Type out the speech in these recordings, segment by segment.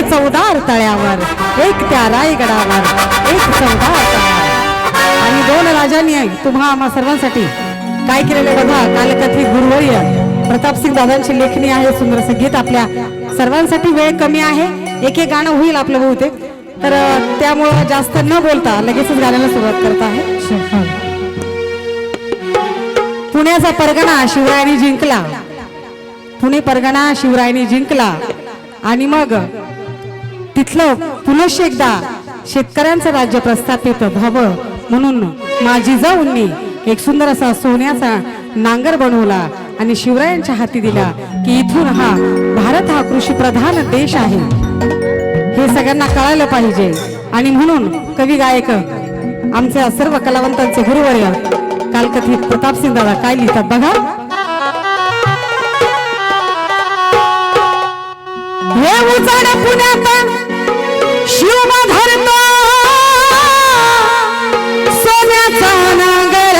एक चौदार तळ्यावर एक त्या रायगडावर एक चौदार तळ्यावर. आणि दोन राजांनी तुम्हा आम्हा सर्वांसाठी काय केलेलं बघा? कालकथी गुरुवर्य प्रतापसिंग दादांची लेखणी आहे सुंदर संगीत आपल्या सर्वांसाठी वेळ कमी आहे. एक एक गाणं होईल आपलं बहुतेक. तर त्यामुळं जास्त न बोलता लगेचच गाण्याला सुरुवात करत आहे. पुण्याचा परगणा शिवरायांनी जिंकला. पुणे परगणा शिवरायांनी जिंकला. आणि मग तिथलं पुनश्च एकदा शेतकऱ्यांचं राज्य प्रस्थापित व्हावं म्हणून माझी जाऊननी एक सुंदर असा सोन्याचा नांगर बनवला आणि शिवरायांच्या हाती दिला की इथून हा भारत हा कृषी प्रधान देश आहे. हे सगळ्यांना कळायला पाहिजे. आणि म्हणून कवी गायक आमच्या सर्व कलावंतांचे गुरुवर्य कालकथित प्रतापसिंग दादा काय लिहितात बघा. हे उजाड पुण्यात शिवमा धरतो सोन्याचा नांगर.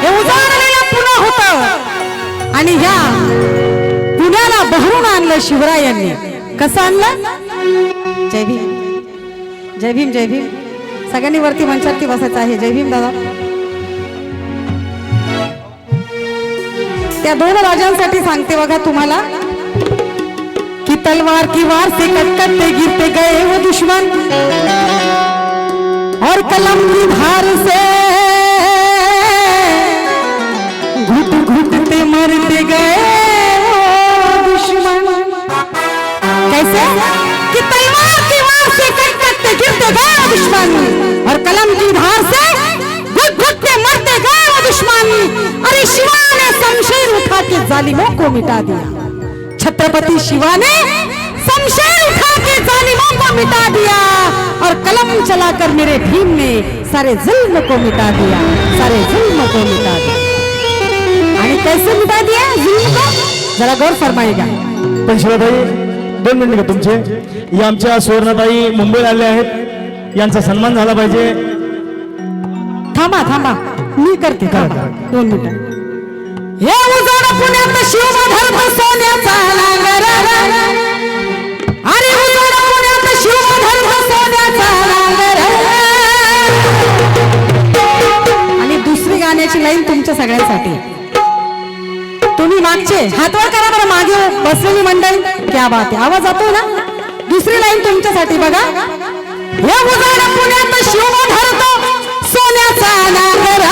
हे उजाडलेलं पुन्हा होत. आणि ह्या पुण्याला बहरून आणलं शिवरायांनी. कसं आणलं? जय भीम. जय भीम जय भीम. सगळ्यांनी वरती मंचावरती बसायचं आहे. जय भीम दादा. त्या दोन राजांसाठी सांगते बघा तुम्हाला. कि तलवार की वार से कटकटते गिरते गए वो दुश्मन. और कलम की धार से घुट घुटते मरते गए वो दुश्मन. कैसे? कि तलवार की वार से कटकटते गिरते गए दुश्मन. और कलम की धार से अरे शिवा ने शमशेर उठा के जालिमों को मिटा दिया. छत्रपति शिवा ने शमशेर उठा के जालिमों को मिटा दिया. और कलम चलाकर मेरे भीम ने सारे जुल्म को मिटा दिया. सारे जुल्म को मिटा दिया. आणि कैसे मिटा दिया जुल्म को? जरा गौर फरमाएगा. पण शिवाताई दोन मिनिट का तुमचे? या आमच्या सुवर्णताई मुंबईला आले आहेत. यांचा सन्मान झाला पाहिजे. थांबा थांबा. मी करते दोन मिनिटं. हे उजाड पुण्यात शिवधर्म सोन्याचा नांगर अरे उजाड पुण्यात शिवधर्म सोन्याचा नांगर आणि दुसरी गाण्याची लाईन तुमच्या सगळ्यांसाठी. तुम्ही मागचे हातवर करा बरं मागे बसलेली मंडळी. क्या बात आहे. आवाज जातो ना? दुसरी लाईन तुमच्यासाठी बघा. हे उजाड पुण्यात शिव धरतो सोन्याचा नांगर.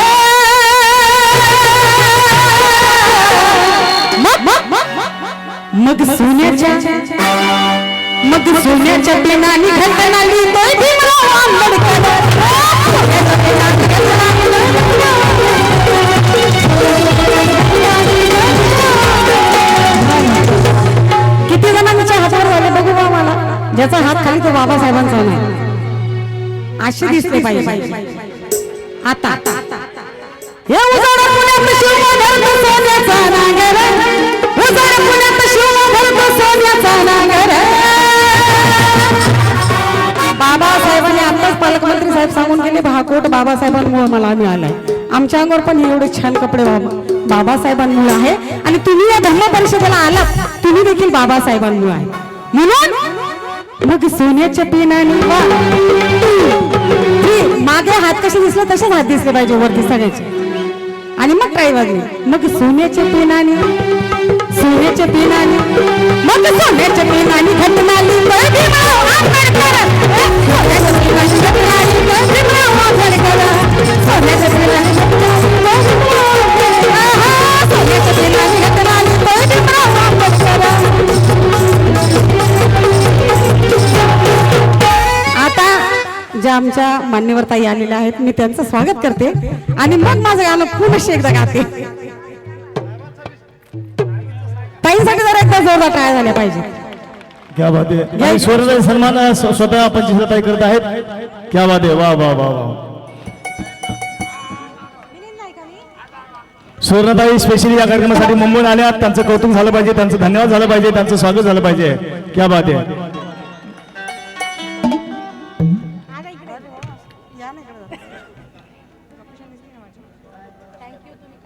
मग मग सोन्याच्या मग सोन्याच्या पेनानी घटना लिहितोय भीमराव आंबेडकर. सोन्याच्या पेनानी घटना किती जणांच्या हातावर झाले बघू बा मला ज्याचा हात खाली तो बाबासाहेबांचा नाही. असे दिसले पाहिजे. आता. हे उजाड पुण्यात शिवमा धरतो सोन्याचा नांगर उजाड पुण्यात शिवमा धरतो सोन्याचा नांगर बाबासाहेबांनी आताच पालकमंत्री साहेब सांगून गेले भाकोट बाबासाहेबांमुळे मला मिळालाय. आमच्या अंगावर पण हे एवढे छान कपडे बाबा बाबासाहेबांमुळे आहे. आणि तुम्ही या धर्म परिषदेला आलात तुम्ही देखील बाबासाहेबांमुळे आहे. म्हणून मग सोन्याच्या पेनाने मागे हात कसे दिसले तसेच हात दिसले पाहिजे वरती सगळ्याचे आणि मग काय वाजले मग सोन्याच्या पेनानी सोन्याच्या पेनाने मग मान्यवर ताई आलेल्या आहेत. मी त्यांचं स्वागत करते. आणि मग माझं गाणं पुनश्च एकदा गाते. ताईंसाठी जरा एकदा जोरदार टाळ्या झाल्या पाहिजे क्या बात आहे. सन्मान स्व- स्वतः पंचशीलताई करत आहेत. क्या बात आहे. वा वा वा वा. सुवर्णताई स्पेशली या कार्यक्रमासाठी मुंबईत आल्या त्यांचं कौतुक झालं पाहिजे. त्यांचं धन्यवाद झालं पाहिजे. त्यांचं स्वागत झालं पाहिजे. क्या बात आहे.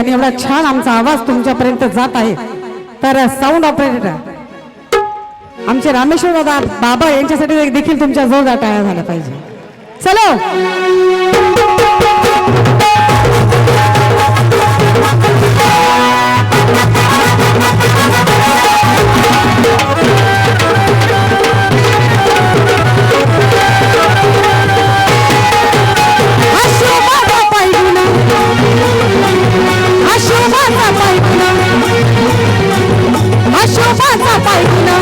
आणि एवढा छान आमचा आवाज तुमच्यापर्यंत जात आहे. तर साऊंड ऑपरेटर आमचे रामेश्वर दादा बाबा यांच्यासाठी देखील तुमच्या जोरदार टाळ्या झाल्या पाहिजे. चलो. पायगुणा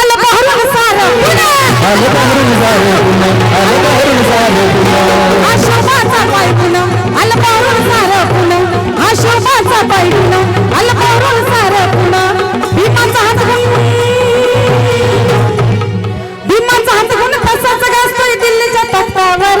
आलं बहरून सारं पुन्हा आशोबाचा पायगुणा आलं बहरून सारं पुन्हा आलं बहरून सारं पुन्हा भीमाचा हात घेऊन. भीमाचा हात घेऊन तसाच गाजतोय दिल्लीच्या तख्तावर.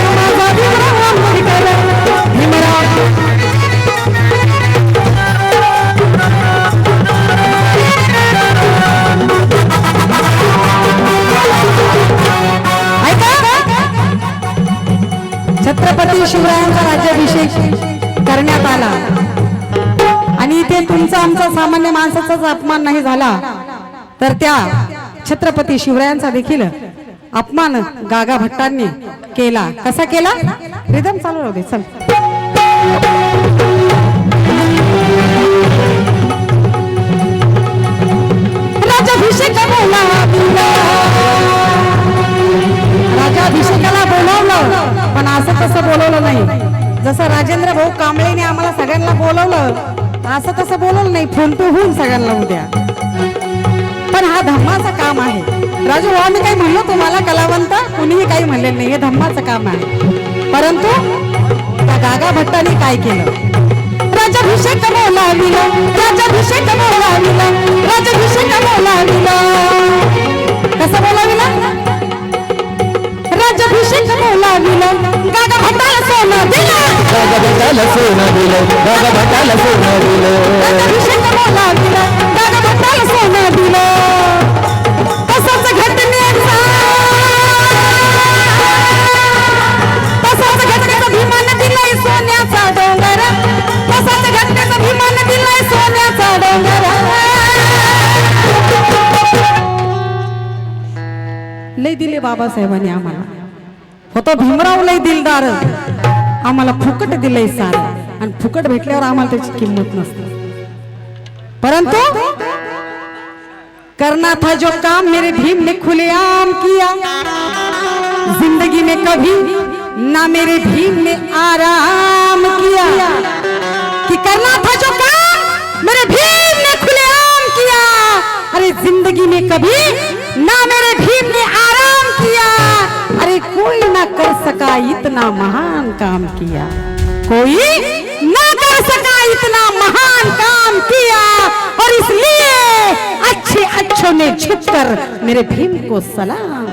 माणसाचाच अपमान नाही झाला तर त्या छत्रपती शिवरायांचा देखील अपमान गागा भट्टांनी केला. कसा केला? रिदम चालू राहू दे चल. राजाभिषेकाला बोलवलं पण असं तसं बोलवलं नाही. जसं राजेंद्र भाऊ कांबळेने आम्हाला सगळ्यांना बोलवलं असं तसं बोलल नाही फोन टू होऊन सगळ्यांना उद्या. पण हा धम्माचं काम आहे. राजू भाऊ मी काही म्हणलो तुम्हाला कलावंत? कुणीही काही म्हणलेलं नाही हे धम्माचं काम आहे. परंतु त्या गागा भट्टाने काय केलं? राजाभिषेक बोलाविलं राजाभिषेक बोलाविलं राजाभिषेक बोलाविलं कसं बोलाविला? राजाभिषेक बोलाविलं गागा भट्टाला सोनं दिलं। राजाभिषेक बोलाविलं गागा भट्टाला बाबासाहेबांनी आम्हाला. होतो भीमराव लय दिलदार. आम्हाला फुकट दिलंय सार. फुकट त्याची किंमत नसते. परंतु करना था जो काम मेरे भीम ने खुलेआम किया, ज़िंदगी में कभी ना मेरे भीम ने आराम किया। कि करना था जो काम मेरे भीम ने खुलेआम किया, अरे ज़िंदगी में कभी ना मेरे भीम ने आराम अरे कोई ना कर सका इतना महान काम किया। कोई ना कर सका इतना महान काम किया, और इसलिए अच्छे अच्छों ने छुपकर मेरे भीम को सलाम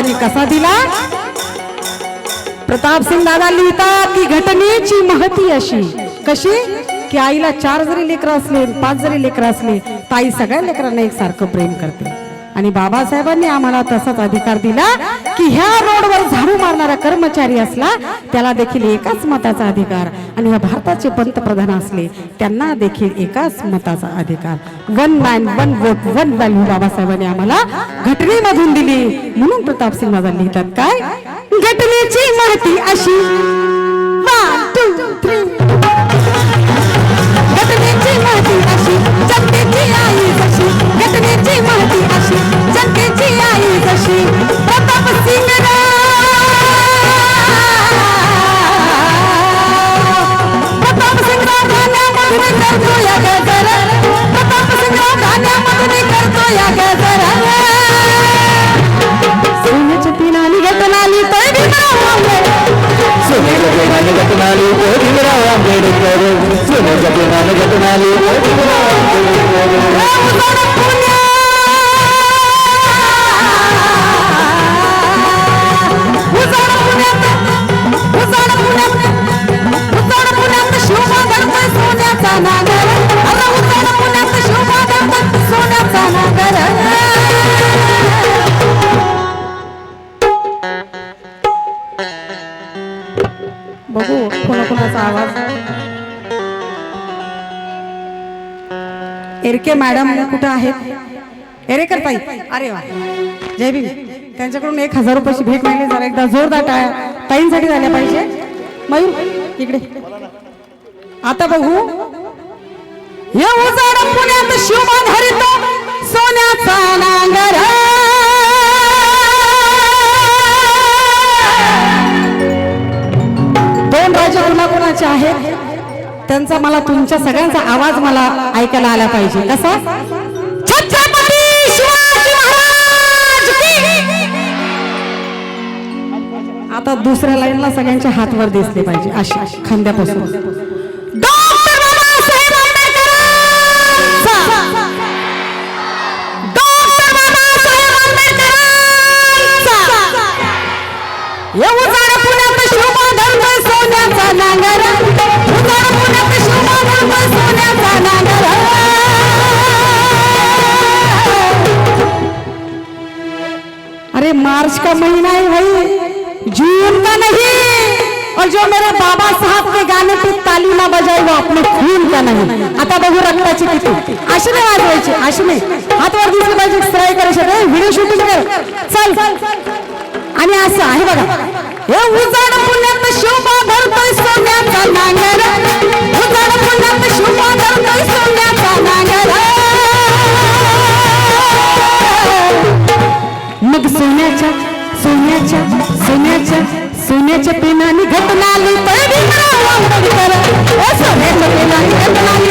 महाराजांनी कसा दिला? प्रताप सिंग दादा लिहितात की घटनेची महती अशी. कशी? की आईला चार जरी लेकरं असले पाच जरी लेकरं असले ताई सगळ्या लेकरांना एक सारखं प्रेम करते. आणि बाबासाहेबांनी आम्हाला तसाच अधिकार दिला की ह्या रोडवर झाडू मारणारा कर्मचारी असला त्याला देखील एकाच मताचा अधिकार. आणि ह्या भारताचे पंतप्रधान असले त्यांना देखील एकाच मताचा अधिकार. One man one vote one value बाबासाहेबांनी आम्हाला घटनेमधून दिली. म्हणून प्रताप सिंग माझा लिहितात काय? घटनेची माहिती अशी. घटनेची माहिती अशी. बघू कोणाकोणाचा आवाज. एरके मॅडम कुठं आहेत? एरेकर ताई. अरे वा. जय भीम. त्यांच्याकडून एक हजार रुपयाची भेट मिळाली. जरा एकदा जोरदार टाळ्या ताईंसाठी झाल्या पाहिजे. मयूर इकडे. आता बघू. हे उजाड पुण्यात शिवमा धरितो सोन्याचा नांगर दोन राज्य कोणाकोणाचे आहेत. त्यांचा मला तुमच्या सगळ्यांचा आवाज मला ऐकायला आला पाहिजे. कसा? आता दुसऱ्या लाईनला सगळ्यांचे हात वर दिसले पाहिजे अशी खांद्यापासून. डॉक्टर मार्च का महीना है भाई? जून का नहीं? और जो मेरे बाबा साहब के गाने पे ताली ना बजाई वो अपने खून का नहीं। आता बघू रक्ताची किती अशी नाही वाजवायची अशी नाही हात वर दिसले पाहिजे स्ट्राईक करायचे व्हिडिओ शूटिंग कर चल। आणि असं आहे बघा. हे उजाड पुण्यात शोभा धरतोय सोन्याचा नांगर. సోనే చెప్పిన నిఘటనాలు సోనే చెప్పిన నిఘటనాలు